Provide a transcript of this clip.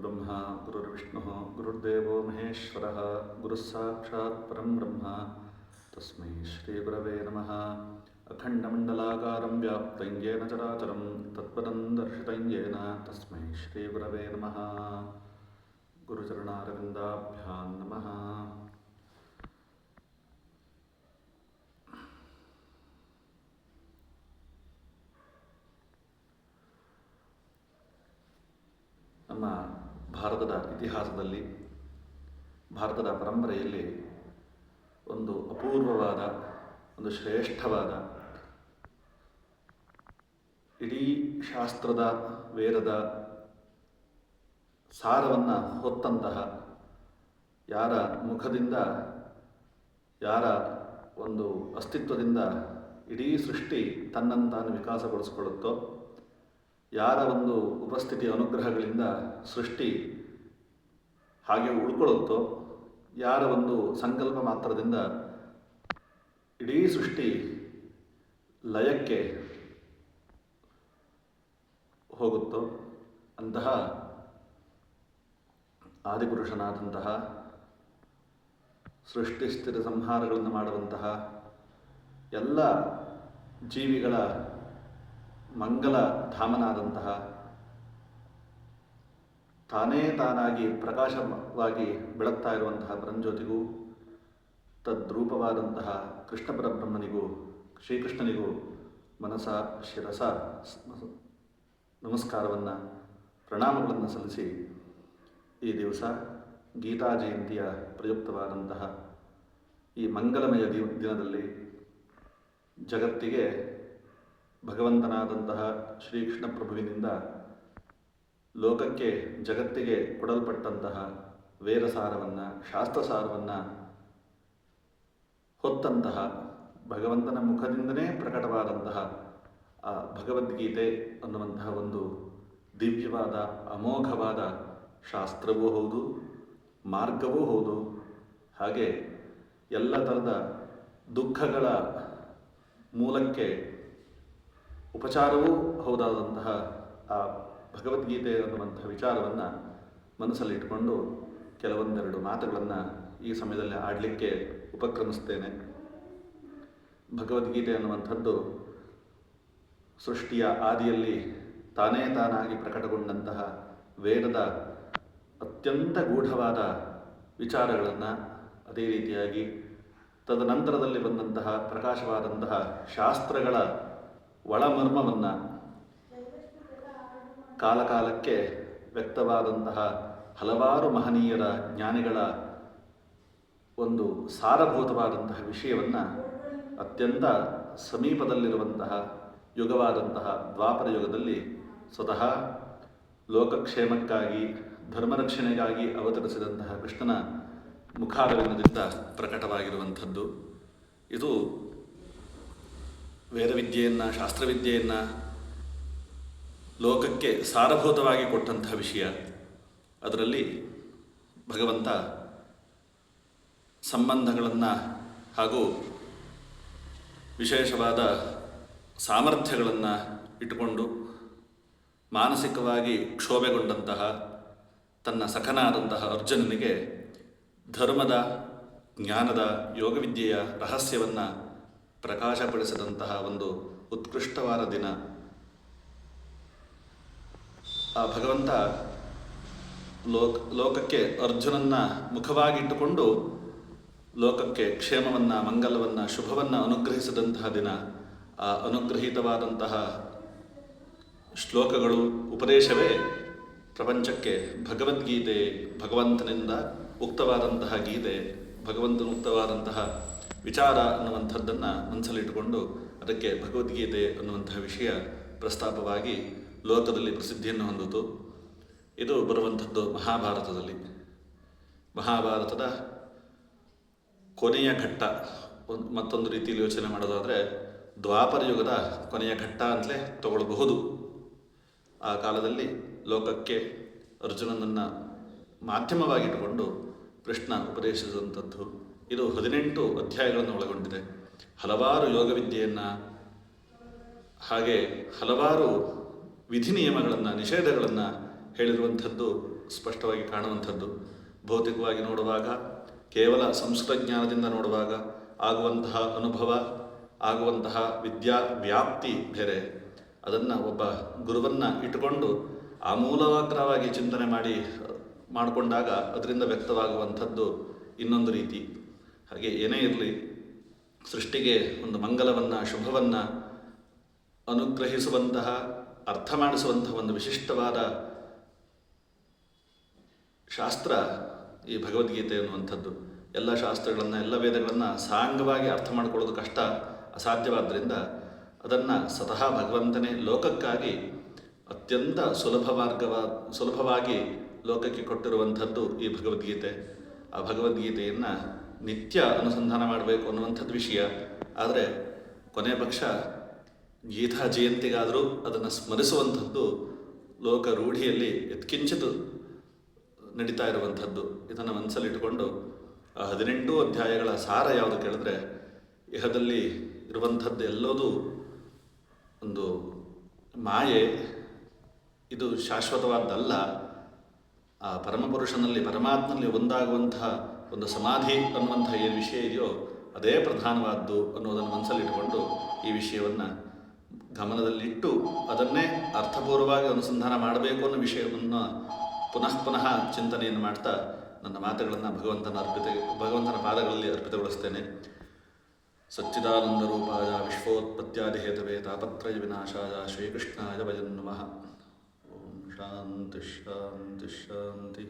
गुरुर्ब्रह्मा गुरुर्विष्णुः गुरुर्देवो महेश्वरः गुरुः साक्षात् परं ब्रह्म तस्मै श्रीगुरवे नमः अखण्डमण्डलाकारं व्याप्तं येन चराचरं तत्पदं दर्शितं येन तस्मै श्रीगुरवे नमः गुरुचरणारविन्दाभ्यां नमः ನಮ್ಮ ಭಾರತದ ಇತಿಹಾಸದಲ್ಲಿ, ಭಾರತದ ಪರಂಪರೆಯಲ್ಲಿ ಒಂದು ಅಪೂರ್ವವಾದ, ಒಂದು ಶ್ರೇಷ್ಠವಾದ, ಇಡೀ ಶಾಸ್ತ್ರದ ವೇದದ ಸಾರವನ್ನು ಹೊತ್ತಂತಹ, ಯಾರ ಮುಖದಿಂದ, ಯಾರ ಒಂದು ಅಸ್ತಿತ್ವದಿಂದ ಇಡೀ ಸೃಷ್ಟಿ ತನ್ನಂತಾನು ವಿಕಾಸಗೊಳಿಸಿಕೊಳ್ಳುತ್ತೋ ಯಾರ ಒಂದು ಉಪಸ್ಥಿತಿ ಅನುಗ್ರಹಗಳಿಂದ ಸೃಷ್ಟಿ ಹಾಗೆ ಉಳ್ಕೊಳ್ಳುತ್ತೋ, ಯಾರ ಒಂದು ಸಂಕಲ್ಪ ಮಾತ್ರದಿಂದ ಇಡೀ ಸೃಷ್ಟಿ ಲಯಕ್ಕೆ ಹೋಗುತ್ತೋ, ಅಂತಹ ಆದಿಪುರುಷನಾದಂತಹ ಸೃಷ್ಟಿ ಸ್ಥಿರ ಸಂಹಾರಗಳನ್ನು ಮಾಡುವಂತಹ ಎಲ್ಲ ಜೀವಿಗಳ ಮಂಗಲ ಧಾಮನಾದಂತಹ ತಾನೇ ತಾನಾಗಿ ಪ್ರಕಾಶವಾಗಿ ಬೆಳಗ್ತಾ ಇರುವಂತಹ ಪರಂಜ್ಯೋತಿಗೂ, ತದ್ರೂಪವಾದಂತಹ ಕೃಷ್ಣ ಪರಬ್ರಹ್ಮನಿಗೂ, ಶ್ರೀಕೃಷ್ಣನಿಗೂ ಮನಸ, ಶಿರಸ ನಮಸ್ಕಾರವನ್ನು, ಪ್ರಣಾಮಗಳನ್ನು ಸಲ್ಲಿಸಿ ಈ ದಿವಸ ಗೀತಾ ಜಯಂತಿಯ ಪ್ರಯುಕ್ತವಾದಂತಹ ಈ ಮಂಗಲಮಯ ದಿನದಲ್ಲಿ ಜಗತ್ತಿಗೆ ಭಗವಂತನಾದಂತಹ ಶ್ರೀಕೃಷ್ಣ ಪ್ರಭುವಿನಿಂದ ಲೋಕಕ್ಕೆ, ಜಗತ್ತಿಗೆ ಕೊಡಲ್ಪಟ್ಟಂತಹ ವೇರಸಾರವನ್ನು ಶಾಸ್ತ್ರಸಾರವನ್ನು ಹೊತ್ತಂತಹ ಭಗವಂತನ ಮುಖದಿಂದನೇ ಪ್ರಕಟವಾದಂತಹ ಆ ಭಗವದ್ಗೀತೆ ಅನ್ನುವಂತಹ ಒಂದು ದಿವ್ಯವಾದ, ಅಮೋಘವಾದ ಶಾಸ್ತ್ರವೂ ಹೌದು, ಮಾರ್ಗವೂ ಹೌದು. ಹಾಗೆ ಎಲ್ಲ ಥರದ ದುಃಖಗಳ ಮೂಲಕ್ಕೆ ಉಪಚಾರವೂ ಹೌದಾದಂತಹ, ಆ ಭಗವದ್ಗೀತೆ ಅನ್ನುವಂತಹ ವಿಚಾರವನ್ನು ಮನಸ್ಸಲ್ಲಿಟ್ಟುಕೊಂಡು ಕೆಲವೊಂದೆರಡು ಮಾತುಗಳನ್ನು ಈ ಸಮಯದಲ್ಲಿ ಆಡಲಿಕ್ಕೆ ಉಪಕ್ರಮಿಸ್ತೇನೆ. ಭಗವದ್ಗೀತೆ ಅನ್ನುವಂಥದ್ದು ಸೃಷ್ಟಿಯ ಆದಿಯಲ್ಲಿ ತಾನೇ ತಾನಾಗಿ ಪ್ರಕಟಗೊಂಡಂತಹ ವೇದದ ಅತ್ಯಂತ ಗೂಢವಾದ ವಿಚಾರಗಳನ್ನು ಅದೇ ರೀತಿಯಾಗಿ ತದನಂತರದಲ್ಲಿ ಬಂದಂತಹ ಪ್ರಕಾಶವಾದಂತಹ ಶಾಸ್ತ್ರಗಳ ಒಳಮರ್ಮವನ್ನು ಕಾಲಕಾಲಕ್ಕೆ ವ್ಯಕ್ತವಾದಂತಹ ಹಲವಾರು ಮಹನೀಯರ ಜ್ಞಾನಿಗಳ ಒಂದು ಸಾರಭೂತವಾದಂತಹ ವಿಷಯವನ್ನು ಅತ್ಯಂತ ಸಮೀಪದಲ್ಲಿರುವಂತಹ ಯುಗವಾದಂತಹ ದ್ವಾಪರ ಯುಗದಲ್ಲಿ ಸ್ವತಃ ಲೋಕಕ್ಷೇಮಕ್ಕಾಗಿ, ಧರ್ಮರಕ್ಷಣೆಗಾಗಿ ಅವತರಿಸಿದಂತಹ ಕೃಷ್ಣನ ಮುಖಾರವಿಂದದಿಂದ ಪ್ರಕಟವಾಗಿರುವಂಥದ್ದು. ಇದು ವೇದವಿದ್ಯೆಯನ್ನು, ಶಾಸ್ತ್ರವಿದ್ಯೆಯನ್ನು ಲೋಕಕ್ಕೆ ಸಾರಭೂತವಾಗಿ ಕೊಟ್ಟಂತಹ ವಿಷಯ. ಅದರಲ್ಲಿ ಭಗವಂತ ಸಂಬಂಧಗಳನ್ನು ಹಾಗೂ ವಿಶೇಷವಾದ ಸಾಮರ್ಥ್ಯಗಳನ್ನು ಇಟ್ಟುಕೊಂಡು ಮಾನಸಿಕವಾಗಿ ಕ್ಷೋಭೆಗೊಂಡಂತಹ ತನ್ನ ಸಖನಾದಂತಹ ಅರ್ಜುನನಿಗೆ ಧರ್ಮದ, ಜ್ಞಾನದ, ಯೋಗವಿದ್ಯೆಯ ರಹಸ್ಯವನ್ನು ಪ್ರಕಾಶಪಡಿಸಿದಂತಹ ಒಂದು ಉತ್ಕೃಷ್ಟವಾದ ದಿನ. ಆ ಭಗವಂತ ಲೋಕ, ಲೋಕಕ್ಕೆ ಅರ್ಜುನನ್ನ ಮುಖವಾಗಿಟ್ಟುಕೊಂಡು ಲೋಕಕ್ಕೆ ಕ್ಷೇಮವನ್ನು, ಮಂಗಲವನ್ನು, ಶುಭವನ್ನು ಅನುಗ್ರಹಿಸಿದಂತಹ ದಿನ. ಆ ಅನುಗ್ರಹೀತವಾದಂತಹ ಶ್ಲೋಕಗಳು, ಉಪದೇಶವೇ ಪ್ರಪಂಚಕ್ಕೆ ಭಗವದ್ಗೀತೆ, ಭಗವಂತನಿಂದ ಉಕ್ತವಾದಂತಹ ಗೀತೆ, ಭಗವಂತನ ಉಕ್ತವಾದಂತಹ ವಿಚಾರ ಅನ್ನುವಂಥದ್ದನ್ನು ಮನಸ್ಸಲ್ಲಿಟ್ಟುಕೊಂಡು ಅದಕ್ಕೆ ಭಗವದ್ಗೀತೆ ಅನ್ನುವಂಥ ವಿಷಯ ಪ್ರಸ್ತಾಪವಾಗಿ ಲೋಕದಲ್ಲಿ ಪ್ರಸಿದ್ಧಿಯನ್ನು ಹೊಂದಿತು. ಇದು ಬರುವಂಥದ್ದು ಮಹಾಭಾರತದಲ್ಲಿ. ಮಹಾಭಾರತದ ಕೊನೆಯ ಘಟ್ಟ. ಮತ್ತೊಂದು ರೀತಿಯಲ್ಲಿ ಯೋಚನೆ ಮಾಡೋದಾದರೆ ದ್ವಾಪರ ಯುಗದ ಕೊನೆಯ ಘಟ್ಟ ಅಂತಲೇ ತಗೊಳ್ಬಹುದು. ಆ ಕಾಲದಲ್ಲಿ ಲೋಕಕ್ಕೆ ಅರ್ಜುನನನ್ನು ಮಾಧ್ಯಮವಾಗಿಟ್ಟುಕೊಂಡು ಕೃಷ್ಣ ಉಪದೇಶಿಸಿದಂಥದ್ದು. ಇದು ಹದಿನೆಂಟು ಅಧ್ಯಾಯಗಳನ್ನು ಒಳಗೊಂಡಿದೆ. ಹಲವಾರು ಯೋಗವಿದ್ಯೆಯನ್ನು ಹಾಗೆ ಹಲವಾರು ವಿಧಿ ನಿಯಮಗಳನ್ನು, ನಿಷೇಧಗಳನ್ನು ಹೇಳಿರುವಂಥದ್ದು, ಸ್ಪಷ್ಟವಾಗಿ ಕಾಣುವಂಥದ್ದು. ಭೌತಿಕವಾಗಿ ನೋಡುವಾಗ, ಕೇವಲ ಸಂಸ್ಕೃತ ಜ್ಞಾನದಿಂದ ನೋಡುವಾಗ ಆಗುವಂತಹ ಅನುಭವ, ಆಗುವಂತಹ ವಿದ್ಯಾ ವ್ಯಾಪ್ತಿ ಬೇರೆ. ಅದನ್ನು ಒಬ್ಬ ಗುರುವನ್ನು ಇಟ್ಟುಕೊಂಡು ಆಮೂಲಾಗ್ರವಾಗಿ ಚಿಂತನೆ ಮಾಡಿ, ಮಾಡಿಕೊಂಡಾಗ ಅದರಿಂದ ವ್ಯಕ್ತವಾಗುವಂಥದ್ದು ಇನ್ನೊಂದು ರೀತಿ. ಹಾಗೆ ಏನೇ ಇರಲಿ, ಸೃಷ್ಟಿಗೆ ಒಂದು ಮಂಗಲವನ್ನು, ಶುಭವನ್ನು ಅನುಗ್ರಹಿಸುವಂತಹ, ಅರ್ಥ ಮಾಡಿಸುವಂತಹ ಒಂದು ವಿಶಿಷ್ಟವಾದ ಶಾಸ್ತ್ರ ಈ ಭಗವದ್ಗೀತೆ ಅನ್ನುವಂಥದ್ದು ಎಲ್ಲ ಶಾಸ್ತ್ರಗಳನ್ನು, ಎಲ್ಲ ವೇದಗಳನ್ನು ಸಾಂಗವಾಗಿ ಅರ್ಥ ಮಾಡಿಕೊಳ್ಳೋದು ಕಷ್ಟ ಅಸಾಧ್ಯವಾದ್ದರಿಂದ ಅದನ್ನು ಸ್ವತಃ ಭಗವಂತನೇ ಲೋಕಕ್ಕಾಗಿ ಅತ್ಯಂತ ಸುಲಭ ಮಾರ್ಗವ, ಸುಲಭವಾಗಿ ಲೋಕಕ್ಕೆ ಕೊಟ್ಟಿರುವಂಥದ್ದು ಈ ಭಗವದ್ಗೀತೆ. ಆ ಭಗವದ್ಗೀತೆಯನ್ನು ನಿತ್ಯ ಅನುಸಂಧಾನ ಮಾಡಬೇಕು ಅನ್ನುವಂಥದ್ದು ವಿಷಯ. ಆದರೆ ಕೊನೆ ಪಕ್ಷ ಗೀತಾ ಜಯಂತಿಗಾದರೂ ಅದನ್ನು ಸ್ಮರಿಸುವಂಥದ್ದು ಲೋಕ ರೂಢಿಯಲ್ಲಿ ಎತ್ಕಿಂಚಿತು ನಡೀತಾ ಇರುವಂಥದ್ದು. ಇದನ್ನು ಮನಸ್ಸಲ್ಲಿಟ್ಟುಕೊಂಡು ಆ ಹದಿನೆಂಟು ಅಧ್ಯಾಯಗಳ ಸಾರ ಯಾವುದು ಕೇಳಿದ್ರೆ ಇಹದಲ್ಲಿ ಇರುವಂಥದ್ದು ಎಲ್ಲದೂ ಒಂದು ಮಾಯೆ. ಇದು ಶಾಶ್ವತವಾದ್ದಲ್ಲ. ಆ ಪರಮಪುರುಷನಲ್ಲಿ ಪರಮಾತ್ಮನಲ್ಲಿ ಒಂದಾಗುವಂತಹ ಒಂದು ಸಮಾಧಿ ಅನ್ನುವಂಥ ಏನು ವಿಷಯ ಇದೆಯೋ ಅದೇ ಪ್ರಧಾನವಾದ್ದು ಅನ್ನೋದನ್ನು ಮನಸ್ಸಲ್ಲಿಟ್ಟುಕೊಂಡು ಈ ವಿಷಯವನ್ನು ಗಮನದಲ್ಲಿಟ್ಟು ಅದನ್ನೇ ಅರ್ಥಪೂರ್ವವಾಗಿ ಅನುಸಂಧಾನ ಮಾಡಬೇಕು ಅನ್ನೋ ವಿಷಯವನ್ನು ಪುನಃ ಪುನಃ ಚಿಂತನೆಯನ್ನು ಮಾಡ್ತಾ ನನ್ನ ಮಾತುಗಳನ್ನು ಭಗವಂತನ ಅರ್ಪಿತ ಭಗವಂತನ ಪಾದಗಳಲ್ಲಿ ಅರ್ಪಿತಗೊಳಿಸ್ತೇನೆ. ಸಚ್ಚಿದಾನಂದರೂಪಾಯ ವಿಶ್ವೋತ್ಪತ್ಯಾದಿಹೇತವೇ ತಾಪತ್ರಯ ವಿನಾಶಾಯ ಶ್ರೀಕೃಷ್ಣಾಯ ಭಜನ್ ನಮಃ. ಓಂ ಶಾಂತಿ ಶಾಂತಿ ಶಾಂತಿ